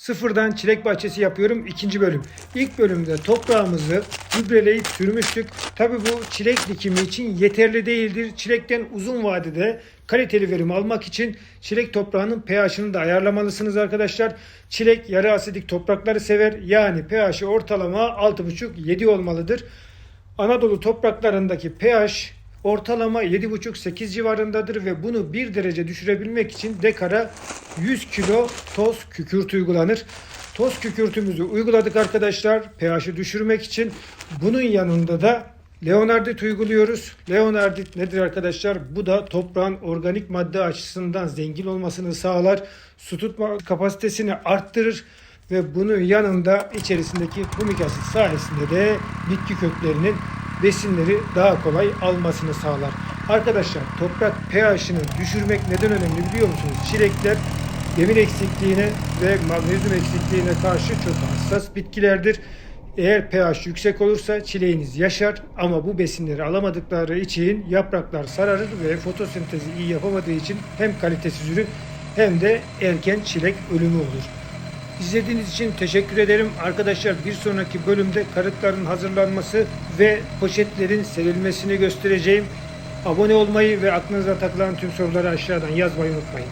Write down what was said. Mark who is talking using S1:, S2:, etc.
S1: Sıfırdan çilek bahçesi yapıyorum ikinci bölüm. İlk bölümde toprağımızı gübreleyip sürmüştük. Tabi bu çilek dikimi için yeterli değildir. Çilekten uzun vadede kaliteli verim almak için çilek toprağının pH'ını da ayarlamalısınız arkadaşlar. Çilek yarı asidik toprakları sever. Yani pH'i ortalama 6,5-7 olmalıdır. Anadolu topraklarındaki pH ortalama 7,5-8 civarındadır ve bunu 1 derece düşürebilmek için dekara 100 kilo toz kükürt uygulanır. Toz kükürtümüzü uyguladık arkadaşlar pH'i düşürmek için. Bunun yanında da Leonardit uyguluyoruz. Leonardit nedir arkadaşlar? Bu da toprağın organik madde açısından zengin olmasını sağlar. Su tutma kapasitesini arttırır ve bunun yanında içerisindeki humik asit sayesinde de bitki köklerinin besinleri daha kolay almasını sağlar. Arkadaşlar toprak pH'ini düşürmek neden önemli biliyor musunuz? Çilekler demir eksikliğine ve magnezyum eksikliğine karşı çok hassas bitkilerdir. Eğer pH yüksek olursa çileğiniz yaşar ama bu besinleri alamadıkları için yapraklar sararır ve fotosentezi iyi yapamadığı için hem kalitesiz ürün hem de erken çilek ölümü olur. İzlediğiniz için teşekkür ederim. Arkadaşlar bir sonraki bölümde karıtların hazırlanması ve poşetlerin serilmesini göstereceğim. Abone olmayı ve aklınıza takılan tüm soruları aşağıdan yazmayı unutmayın.